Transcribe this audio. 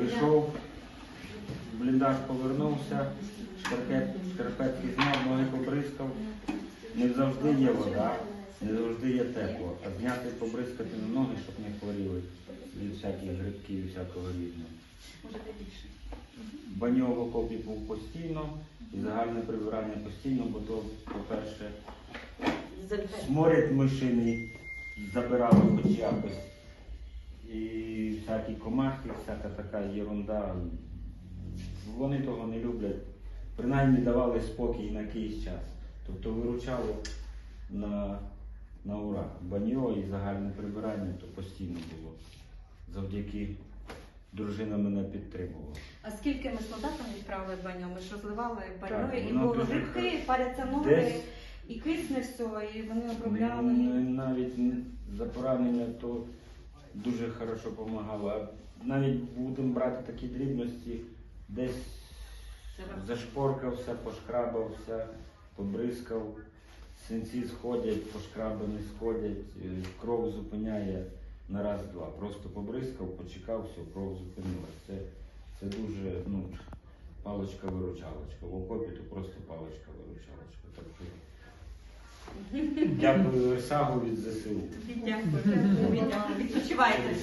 Прийшов, бліндаж повернувся, шкарпет, шкарпетки зняв, ноги побризкав. Не завжди є вода, не завжди є тепло. А зняти побризкати на ноги, щоб не хворіли від всяких грибків і всякого різного. Можете більше. Баньо в окопі був постійно і загальне прибирання постійно, бо то, по-перше, сморід мишиний забирали хоч якось. І всякі комахи, всяка така єрунда. Вони того не люблять. Принаймні давали спокій на якийсь час. Тобто виручало на, на ура. Баньо і загальне прибирання то постійно було. Завдяки дружина мене підтримувала. А скільки ми солдатам відправили баню? Ми ж розливали баню, Так, і було грибки, паряться ноги, Десь- і кисне все, і вони обробляли. Навіть за поранення то дуже хорошо допомагало. Навіть будемо брати такі дрібності, десь зашпоркався, пошкрабався, побризкав, синці сходять, пошкрабані сходять, е, кров зупиняє на раз-два. Просто побризкав, почекав, все, кров зупинилась. Це, це дуже ну, паличка-виручалочка. В окопі то просто паличка-виручалочка. Дякую Сагу від ЗСУ. Дякую. Відпочивайте.